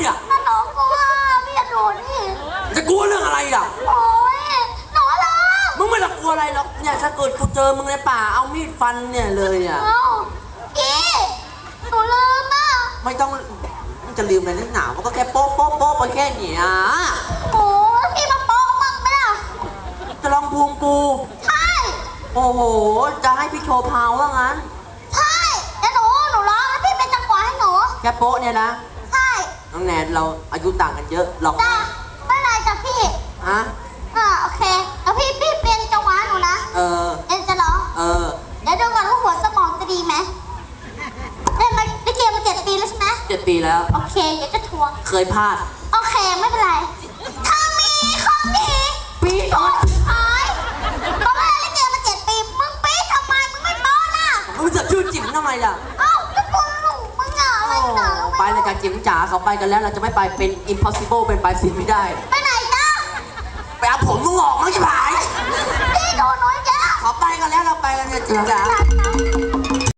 เนี่ย หนูกลัวพี่จะโดนอีกจะกลัวเรื่องอะไรอะ โอ้ยหนูเหรมึงไม่ต้องกลัวอะไรหรอกเนี่ยถ้าเกิดกูเจอมึงในป่าเอามีดฟันเนี่ยเลยอะเอ้าพี่หนูลืมอะไม่ต้องจะลืมอะไรนักหนามันก็แค่โป๊ะโป๊ะโป๊ะไปแค่นี้อะโอ้พี่มาโป๊ะมึงไหมล่ะจะลองภูมิกู ใช่โอ้โห จะให้พี่โชว์พาวว่างั้น ใช่แล้หนูหนูร้องแล้วพี่เป็นจังหวะให้หนู แค่โป๊ะเนี่ยนะ น้องแนนเราอายุต่างกันเยอะหรอกจ้าไม่เป็นไรจ้ะพี่ฮะอ่าโอเคแล้วพี่พี่เป็นจังหวะให้หนูนะเออ เอ็นจะร้องเออเดี๋ยวดูก่อนว่าหัวสมองจะดีไหมเล่นมาได้เกมมาเจ็ดปีแล้วใช่ไหมเจ็ดปีแล้ว โอเคเดี๋ยวจะทวง เคยพลาด โอเคไม่เป็นไรถ้ามีของดีปีก่อนหายเพราะว่าเล่นเกมมาเจ็ดปีมึงปีดทำไมมึงไม่ป้อนอะมึงจะชื่อจิ๋มทำไมล่ะ เอ้า ไปรายการจิ๋มจ๋าเขาไปกันแล้วเราจะไม่ไปเป็น impossible เป็นไปสิ่งไม่ได้ ไปไหนจ้าไปเอาผมมึงออกมั้งชิบหายพี่โดนน้อยแกเขาไปกันแล้วเราไปกันเนี่ยจิ๋มจ๋าจัดนะ